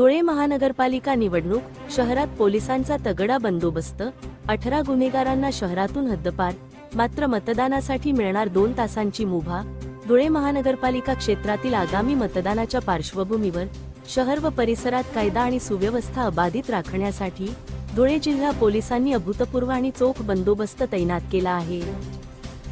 धुळे महानगरपालिका निवडणूक शहरात पोलिसांचा तगडा बंदोबस्त अठरा गुन्हेगारांना शहरातून हद्दपार मात्र मतदानासाठी मिळणार दोन तासांची मुभा धुळे महानगरपालिका क्षेत्रातील आगामी मतदानाच्या पार्श्वभूमीवर शहर व परिसरात कायदा आणि सुव्यवस्था अबाधित राखण्यासाठी धुळे जिल्हा पोलिसांनी अभूतपूर्व आणि चोख बंदोबस्त तैनात केला आहे.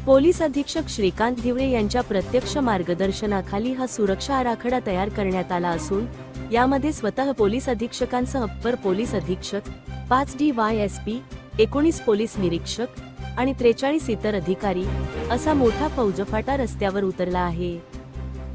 पोलीस अधीक्षक श्रीकांत धिवळे यांच्या प्रत्यक्ष मार्गदर्शनाखाली हा सुरक्षा आराखडा तयार करण्यात आला असून यामध्ये स्वतः पोलीस अधीक्षकांसह अप्पर पोलीस अधीक्षक पाच डी वाय एस पी एकोणीस पोलीस निरीक्षक आणि त्रेचाळीस इतर अधिकारी असा मोठा फौजफाटा रस्त्यावर उतरला आहे.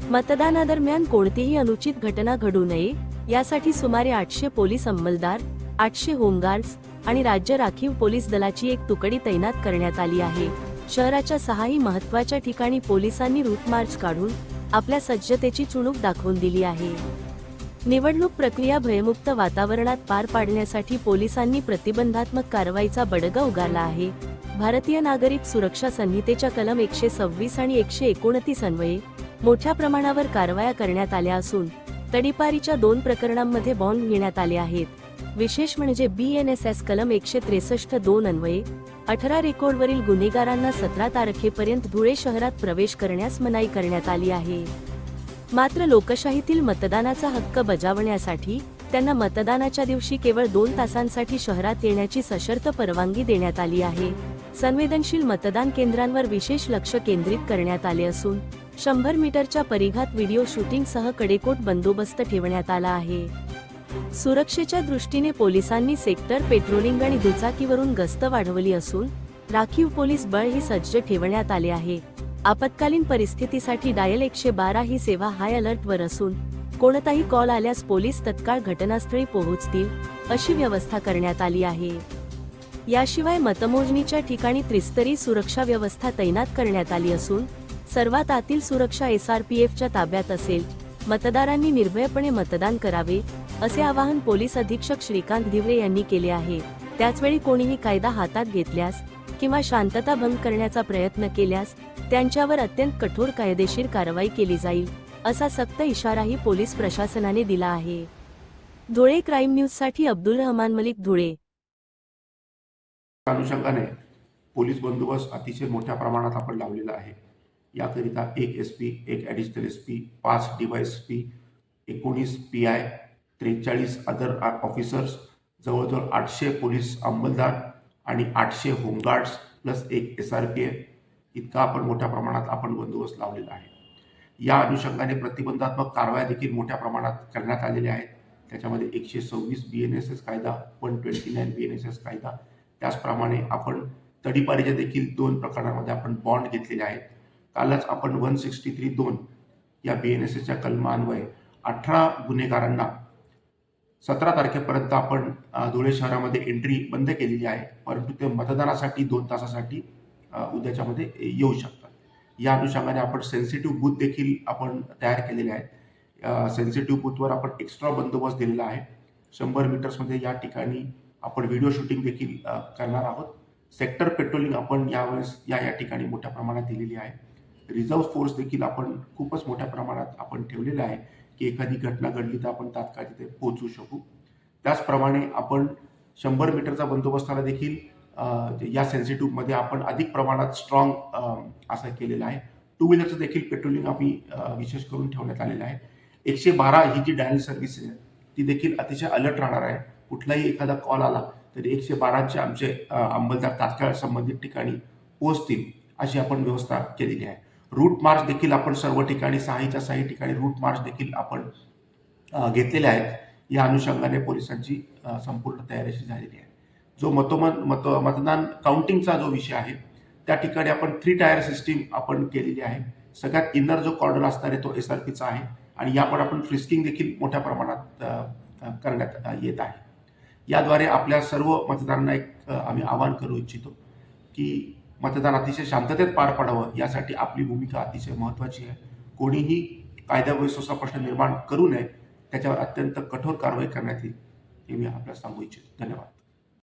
मतदानादरम्यान कोणतीही अनुचित घटना घडू नये यासाठी सुमारे आठशे पोलीस अंमलदार आठशे होमगार्ड्स आणि राज्य राखीव पोलीस दलाची एक तुकडी तैनात करण्यात आली आहे. शहराच्या सहाही महत्त्वाच्या ठिकाणी पोलिसांनी रूट मार्च काढून आपल्या सज्जतेची चुणूक दाखवून दिली आहे. निवडणूक प्रक्रिया भयमुक्त वातावरणात पार पाडण्यासाठी पोलिसांनी प्रतिबंधात्मक कारवाईचा बडगा उगारला आहे. भारतीय नागरिक सुरक्षा संहितेच्या कलम एकशे सव्वीस आणि एकशे एकोणतीस अन्वये मोठ्या प्रमाणावर कारवाया करण्यात आल्या असून तडीपारीच्या दोन प्रकरणांमध्ये बॉन्ड घेण्यात आले आहेत. विशेष म्हणजे बी एन एस एस कलम एकशे त्रेसष्ट दोन अन्वये अठरा रेकॉर्डवरील गुन्हेगारांना सतरा तारखेपर्यंत धुळे शहरात प्रवेश करण्यास मनाई करण्यात आली आहे. मात्र लोकशाहीतील मतदानाचा हक्क बजावण्यासाठी त्यांना मतदानाच्या दिवशी केवळ दोन तासांसाठी शहरात येण्याची सशर्त परवानगी देण्यात आली आहे. संवेदनशील मतदान केंद्रांवर विशेष लक्ष केंद्रित करण्यात आले असून शंभर मीटरच्या परिघात व्हिडिओ शूटिंगसह कडेकोट बंदोबस्त ठेवण्यात आला आहे. सुरक्षेच्या दृष्टीने पोलिसांनी सेक्टर पेट्रोलिंग आणि दुचाकीवरून गस्त वाढवली असून राखीव पोलीस बळ ही सज्ज ठेवण्यात आले आहे. आपत्कालीन परिस्थितीसाठी डायल एकशे बारा ही सेवा हाय अलर्टवर असून कोणताही कॉल आल्यास पोलीस तत्काळ घटनास्थळी पोहोचतील अशी व्यवस्था करण्यात आली आहे. याशिवाय मतमोजणीच्या ठिकाणी त्रिस्तरी सुरक्षा व्यवस्था तैनात करण्यात आली असून सर्वात आतील सुरक्षा एस आर पी एफच्या ताब्यात असेल मतदारांनी निर्भयपणे मतदान करावे असे आवाहन पोलीस अधीक्षक श्रीकांत धिवरे यांनी केले आहे. त्याचवेळी कोणीही कायदा हातात घेतल्यास किंवा शांतता भंग करण्याचा प्रयत्न केल्यास त्यांच्यावर अत्यंत कठोर कायदेशीर कारवाई केली जाईल असा सक्त इशाराही पोलीस प्रशासनाने दिला आहे. धुळे क्राईम न्यूजसाठी अब्दुल रहमान मलिक धुळे. अनुषंगाने पोलीस बंदोबस्त अतिशय मोठ्या प्रमाणात आपण लावलेला आहे. याकरिता एक एस पी एक ॲडिशनल एस पी पाच डिवायस पी एकोणीस पी आय त्रेचाळीस अदर ऑफिसर्स जवळजवळ आठशे पोलीस अंमलदार आणि आठशे होमगार्ड्स प्लस एक एस आर पी एफ इतका आपण मोठ्या प्रमाणात आपण बंदोबस्त लावलेला आहे. या अनुषंगाने प्रतिबंधात्मक कारवाया देखील मोठ्या प्रमाणात करण्यात आलेल्या आहेत. त्याच्यामध्ये एकशे सव्वीस बी एन एस एस कायदा one twenty nine B N S S कायदा त्याचप्रमाणे आपण तडीपारीच्या देखील दोन प्रकरणामध्ये आपण बॉन्ड घेतलेले आहेत. कालच आपण वन सिक्स्टी थ्री दोन या बी एन एस एसच्या कलमान्वये अठरा गुन्हेगारांना सतरा तारखेपर्यंत आपण धुळे शहरामध्ये एंट्री बंद केलेली आहे. परंतु ते मतदानासाठी दोन तासासाठी उद्याच्यामध्ये येऊ शकतात. या अनुषंगाने आपण सेन्सिटिव्ह बूथ देखील आपण तयार केलेले आहेत. सेन्सिटिव्ह बूथवर आपण एक्स्ट्रा बंदोबस्त दिलेला आहे. शंभर मीटर्समध्ये या ठिकाणी आपण व्हिडिओ शूटिंग देखील करणार आहोत. सेक्टर पेट्रोलिंग आपण यावेळेस या या ठिकाणी मोठ्या प्रमाणात दिलेली आहे. रिझर्व्ह फोर्स देखील आपण खूपच मोठ्या प्रमाणात आपण ठेवलेलं आहे. की एखादी घटना घडली तर आपण तात्काळ तिथे पोहोचू शकू. त्याचप्रमाणे आपण शंभर मीटरचा बंदोबस्ताला देखील या सेन्सिटिव्हमध्ये आपण अधिक प्रमाणात स्ट्रॉंग असं केलेलं आहे. टू व्हीलरचं देखील पेट्रोलिंग आम्ही विशेष करून ठेवण्यात आलेलं आहे. एकशे बारा ही जी डायल सर्व्हिस आहे ती देखील अतिशय अलर्ट राहणार आहे. कुठलाही एखादा कॉल आला तरी एकशे बाराचे आमचे अंमलदार तात्काळ संबंधित ठिकाणी पोहोचतील अशी आपण व्यवस्था केलेली आहे. रूट मार्च देखील आपण सर्व ठिकाणी सहाच्या सहा ठिकाणी रूट मार्च देखील आपण घेतलेले आहेत. या अनुषंगाने पोलिसांची संपूर्ण तयारीशी झालेली आहे. जो मतोमत मत मतदान काउंटिंगचा जो विषय आहे त्या ठिकाणी आपण थ्री टायर सिस्टीम आपण केलेली आहे. सगळ्यात इनर जो कॉर्डर असणार आहे तो एस आर पीचा आहे. आणि यापण आपण फ्रिस्किंग देखील मोठ्या प्रमाणात करण्यात येत आहे. याद्वारे आपल्या सर्व मतदारांना एक आम्ही आवाहन करू इच्छितो की मतदान अतिशय शांततेत पार पाडावं यासाठी आपली भूमिका अतिशय महत्त्वाची आहे. कोणीही कायदा व्यवस्थेचा प्रश्न निर्माण करू नये त्याच्यावर अत्यंत कठोर कारवाई करण्यात येईल हे मी आपल्याला सांगू इच्छितो. धन्यवाद.